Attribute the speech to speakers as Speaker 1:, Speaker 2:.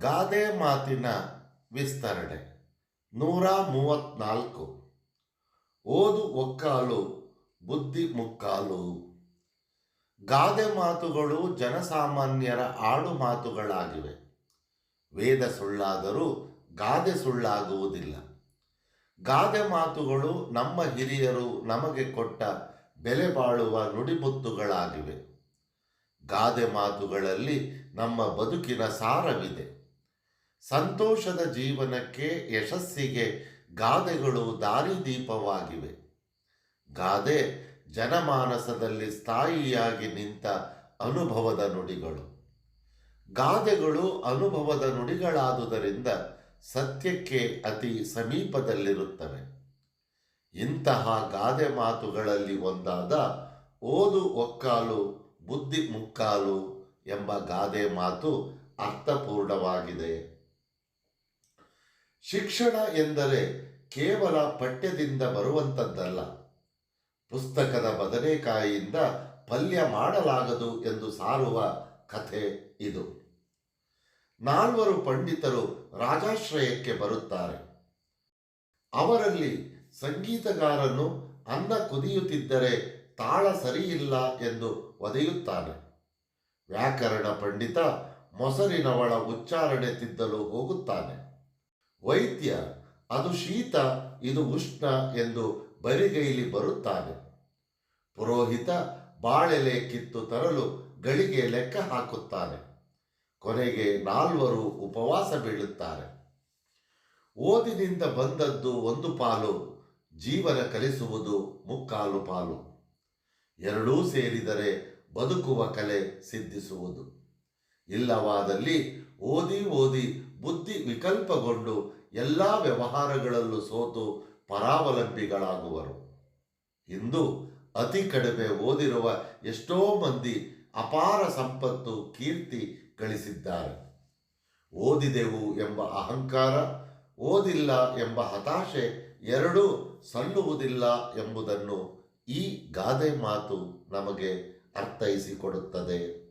Speaker 1: ಗಾದೆ ಮಾತಿನ ವಿಸ್ತರಣೆ. ನೂರ ಮೂವತ್ನಾಲ್ಕು. ಓದು ಒಕ್ಕಾಲು, ಬುದ್ಧಿ ಮುಕ್ಕಾಲು. ಗಾದೆ ಮಾತುಗಳು ಜನಸಾಮಾನ್ಯರ ಆಡು ಮಾತುಗಳಾಗಿವೆ. ವೇದ ಸುಳ್ಳಾದರೂ ಗಾದೆ ಸುಳ್ಳಾಗುವುದಿಲ್ಲ. ಗಾದೆ ಮಾತುಗಳು ನಮ್ಮ ಹಿರಿಯರು ನಮಗೆ ಕೊಟ್ಟ ಬೆಲೆ ಬಾಳುವ ನುಡಿಮುತ್ತುಗಳಾಗಿವೆ. ಗಾದೆ ಮಾತುಗಳಲ್ಲಿ ನಮ್ಮ ಬದುಕಿನ ಸಾರವಿದೆ. ಸಂತೋಷದ ಜೀವನಕ್ಕೆ ಯಶಸ್ಸಿಗೆ ಗಾದೆಗಳು ದಾರಿದೀಪವಾಗಿವೆ. ಗಾದೆ ಜನಮಾನಸದಲ್ಲಿ ಸ್ಥಾಯಿಯಾಗಿ ನಿಂತ ಅನುಭವದ ನುಡಿಗಳು. ಗಾದೆಗಳು ಅನುಭವದ ನುಡಿಗಳಾದುದರಿಂದ ಸತ್ಯಕ್ಕೆ ಅತಿ ಸಮೀಪದಲ್ಲಿರುತ್ತವೆ. ಇಂತಹ ಗಾದೆ ಮಾತುಗಳಲ್ಲಿ ಒಂದಾದ ಓದು ಒಕ್ಕಾಲು, ಬುದ್ಧಿ ಮುಕ್ಕಾಲು ಎಂಬ ಗಾದೆ ಮಾತು ಅರ್ಥಪೂರ್ಣವಾಗಿದೆ. ಶಿಕ್ಷಣ ಎಂದರೆ ಕೇವಲ ಪಠ್ಯದಿಂದ ಬರುವಂಥದ್ದಲ್ಲ. ಪುಸ್ತಕದ ಬದನೆಕಾಯಿಯಿಂದ ಪಲ್ಯ ಮಾಡಲಾಗದು ಎಂದು ಸಾರುವ ಕಥೆ ಇದು. ನಾಲ್ವರು ಪಂಡಿತರು ರಾಜಾಶ್ರಯಕ್ಕೆ ಬರುತ್ತಾರೆ. ಅವರಲ್ಲಿ ಸಂಗೀತಗಾರನು ಅನ್ನ ಕುದಿಯುತ್ತಿದ್ದರೆ ತಾಳ ಸರಿಯಿಲ್ಲ ಎಂದು ಒದೆಯುತ್ತಾನೆ. ವ್ಯಾಕರಣ ಪಂಡಿತ ಮೊಸರಿನವಳ ಉಚ್ಚಾರಣೆ ತಿದ್ದಲು ಹೋಗುತ್ತಾನೆ. ವೈದ್ಯ, ಅದು ಶೀತ, ಇದು ಉಷ್ಣ ಎಂದು ಬರಿಗೈಲಿ ಬರುತ್ತಾನೆ. ಪುರೋಹಿತ ಬಾಳೆಲೆ ಕಿತ್ತು ತರಲು ಗಳಿಗೆ ಲೆಕ್ಕ ಹಾಕುತ್ತಾನೆ. ಕೊನೆಗೆ ನಾಲ್ವರು ಉಪವಾಸ ಬೀಳುತ್ತಾರೆ. ಓದಿನಿಂದ ಬಂದದ್ದು ಒಂದು ಪಾಲು, ಜೀವನ ಕಲಿಸುವುದು ಮುಕ್ಕಾಲು ಪಾಲು. ಎರಡೂ ಸೇರಿದರೆ ಬದುಕುವ ಕಲೆ ಸಿದ್ಧಿಸುವುದು. ಇಲ್ಲವಾದಲ್ಲಿ ಓದಿ ಓದಿ ಬುದ್ಧಿ ವಿಕಲ್ಪಗೊಂಡು ಎಲ್ಲ ವ್ಯವಹಾರಗಳಲ್ಲೂ ಸೋತು ಪರಾವಲಂಬಿಗಳಾಗುವರು. ಇಂದು ಅತಿ ಕಡಿಮೆ ಓದಿರುವ ಎಷ್ಟೋ ಮಂದಿ ಅಪಾರ ಸಂಪತ್ತು, ಕೀರ್ತಿ ಗಳಿಸಿದ್ದಾರೆ. ಓದಿದೆವು ಎಂಬ ಅಹಂಕಾರ, ಓದಿಲ್ಲ ಎಂಬ ಹತಾಶೆ ಎರಡೂ ಸಲ್ಲುವುದಿಲ್ಲ ಎಂಬುದನ್ನು ಈ ಗಾದೆ ಮಾತು ನಮಗೆ ಅರ್ಥೈಸಿಕೊಡುತ್ತದೆ.